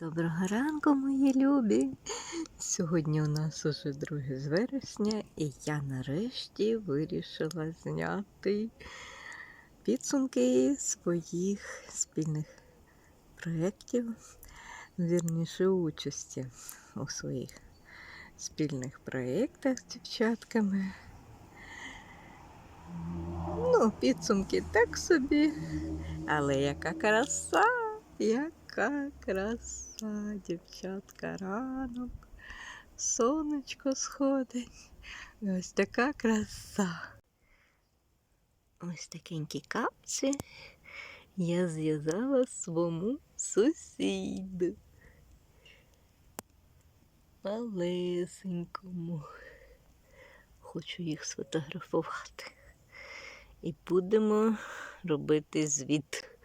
Доброго ранку, мої любі! Сьогодні у нас уже 2 з вересня, і я нарешті вирішила зняти підсумки своїх спільних проєктів, вірніше участі у своїх спільних проєктах з дівчатками. Ну, підсумки так собі, але яка краса! Яка краса, дівчатка, ранок, сонечко сходить. Ось така краса. Ось такенькі капці я зв'язала своєму сусіду. Малесенькому. Хочу їх сфотографувати. І будемо робити звіт.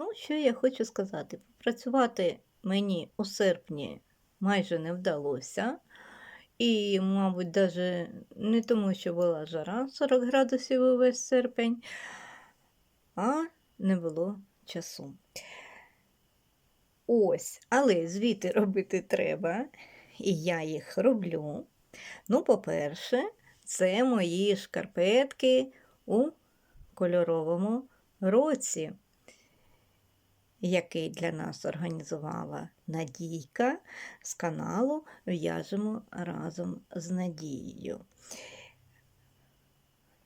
Ну, що я хочу сказати? Попрацювати мені у серпні майже не вдалося. І, мабуть, навіть не тому, що була жара 40 градусів увесь серпень, а не було часу. Ось, але звіти робити треба, і я їх роблю. Ну, по-перше, це мої шкарпетки у кольоровому році який для нас організувала Надійка з каналу В'яжемо разом з Надією.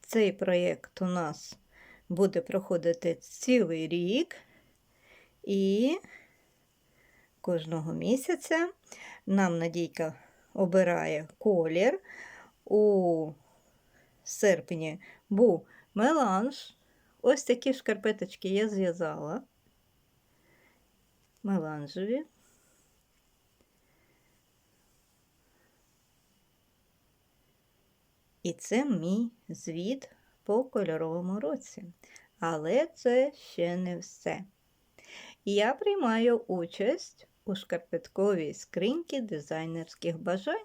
Цей проєкт у нас буде проходити цілий рік, і кожного місяця нам Надійка обирає колір. У серпні був меланж. Ось такі шкарпеточки я зв'язала меланжеві. І це мій звіт по кольоровому році. Але це ще не все. Я приймаю участь у шкарпетковій скриньці дизайнерських бажань.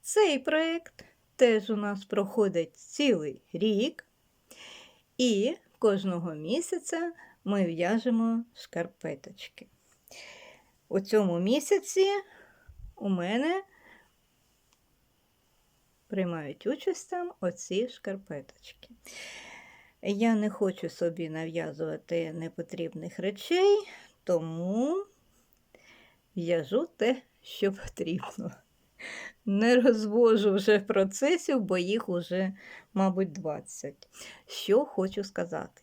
Цей проєкт теж у нас проходить цілий рік, і кожного місяця ми в'яжемо шкарпеточки. У цьому місяці у мене приймають участь там оці шкарпеточки. Я не хочу собі нав'язувати непотрібних речей, тому в'яжу те, що потрібно. Не розвожу вже процесів, бо їх уже, мабуть, 20. Що хочу сказати.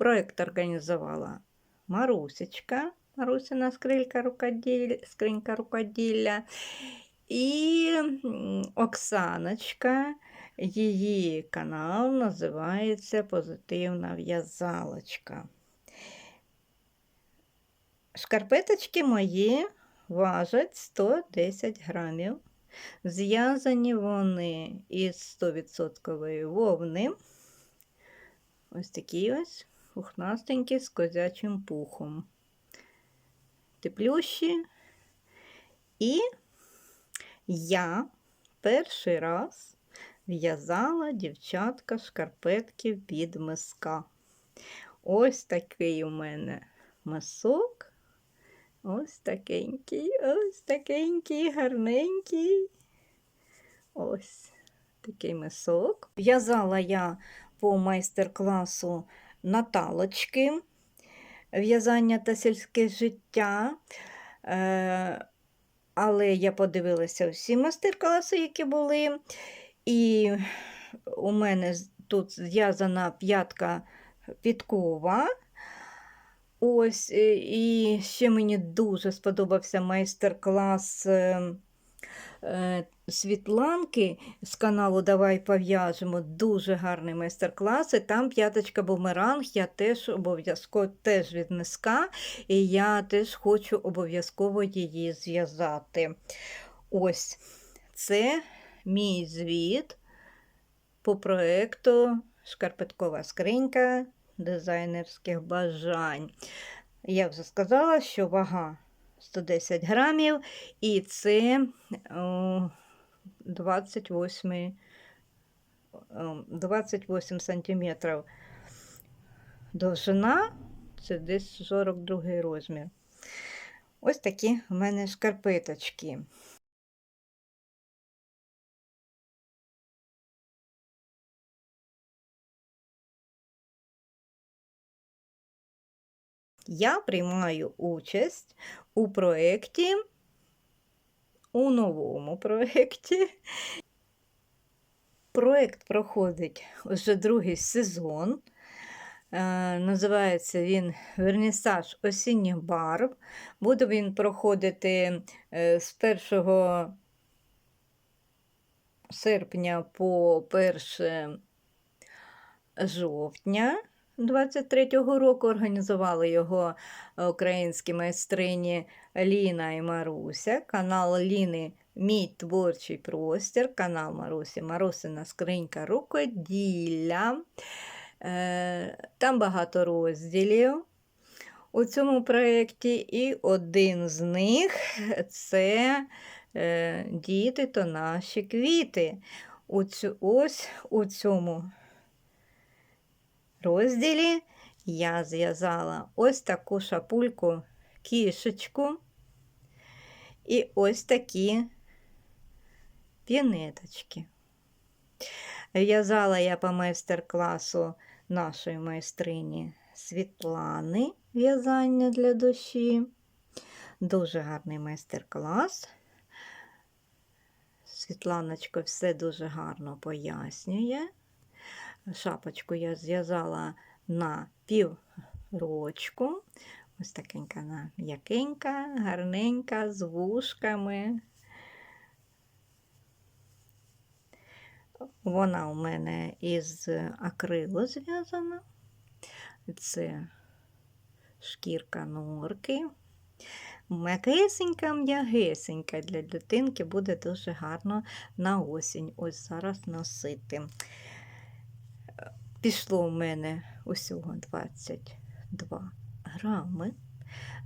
Проєкт організувала Марусечка, Марусина скрилька рукоділля, скринька рукоділля. І Оксаночка, її канал називається Позитивна в'язалочка. Шкарпеточки мої важать 110 грамів. Зв'язані вони із 100% вовни. Ось такі ось пухнастенькі з козячим пухом. Теплющі. І я перший раз в'язала дівчатка шкарпетки під миска. Ось такий у мене мисок. Ось такенький, ось такенький, гарненький. Ось такий мисок. В'язала я по майстер-класу Наталочки, в'язання та сільське життя. Е, але я подивилася всі майстер-класи, які були. І у мене тут зв'язана п'ятка підкова. Ось, е, і ще мені дуже сподобався майстер-клас е, Світланки з каналу Давай пов'яжемо. Дуже гарний майстер-клас. І Там п'яточка бумеранг, я теж обов'язково теж від і я теж хочу обов'язково її зв'язати. Ось це мій звіт по проєкту Шкарпеткова скринька дизайнерських бажань. Я вже сказала, що вага 110 грамів, і це о, 28, 28 сантиметрів довжина, це десь 42 розмір. Ось такі в мене шкарпеточки. Я приймаю участь у проєкті, у новому проєкті. Проєкт проходить вже другий сезон. Е, Називається він Вернісаж осінніх барв. Буде він проходити е, з 1 серпня по 1 жовтня 23-го року. Організували його українські майстрині Ліна і Маруся. Канал Ліни Мій творчий простір, канал Марусі, Марусина скринька рукоділля. Е, Там багато розділів у цьому проєкті, і один з них це е, діти то наші квіти. Ось у цьому розділі я зв'язала ось таку шапульку кішечку і ось такі пінеточки. В'язала я по майстер-класу нашої майстрині Світлани в'язання для душі. Дуже гарний майстер-клас. Світланочка все дуже гарно пояснює. Шапочку я зв'язала на піврочку. Ось такенька м'якенька, гарненька, з вушками. Вона у мене із акрилу зв'язана. Це шкірка норки. М'якесенька, м'ягесенька для дитинки буде дуже гарно на осінь. Ось зараз носити. Пішло у мене усього 22 грами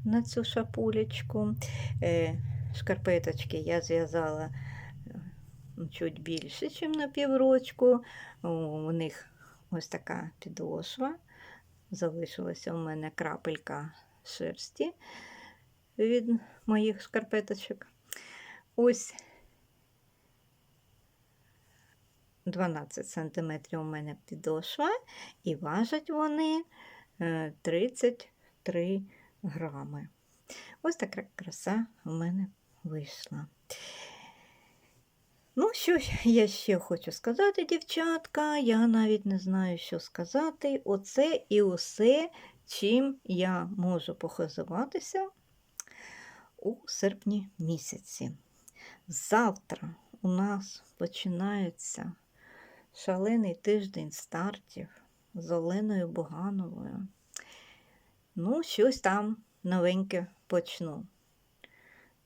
на цю шапулечку. Е, шкарпеточки я зв'язала чуть більше, ніж на піврочку. У них ось така підошва. Залишилася у мене крапелька шерсті від моїх шкарпеточок. Ось 12 см у мене підошва, і важать вони 33 грами. Ось така краса у мене вийшла. Ну, що я ще хочу сказати, дівчатка, я навіть не знаю, що сказати. Оце і усе, чим я можу похизуватися у серпні місяці. Завтра у нас починається шалений тиждень стартів з Оленою Богановою. Ну, щось там новеньке почну.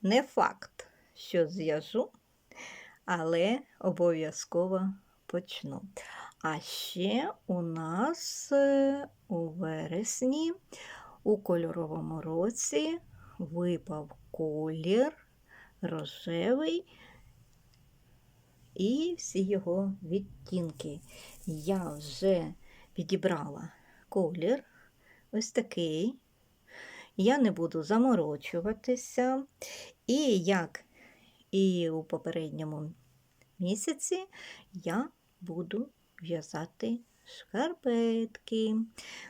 Не факт, що зв'яжу але обов'язково почну. А ще у нас е, у вересні у кольоровому році випав колір рожевий і всі його відтінки. Я вже підібрала колір ось такий. Я не буду заморочуватися. І як і у попередньому місяці я буду в'язати шкарпетки.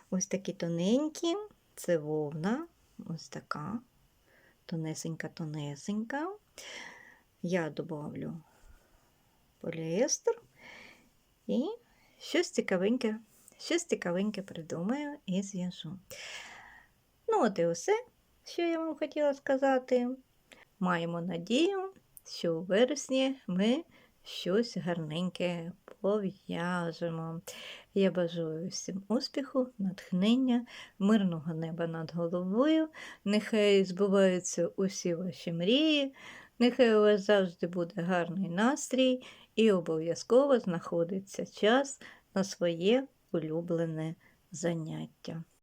Ось такі тоненькі, це вовна, ось така тонесенька-тонесенька. Я добавлю поліестер і щось цікавеньке, щось цікавеньке придумаю і зв'яжу. Ну, от і все, що я вам хотіла сказати. Маємо надію, що у вересні ми щось гарненьке пов'яжемо. Я бажаю всім успіху, натхнення, мирного неба над головою. Нехай збуваються усі ваші мрії, нехай у вас завжди буде гарний настрій і обов'язково знаходиться час на своє улюблене заняття.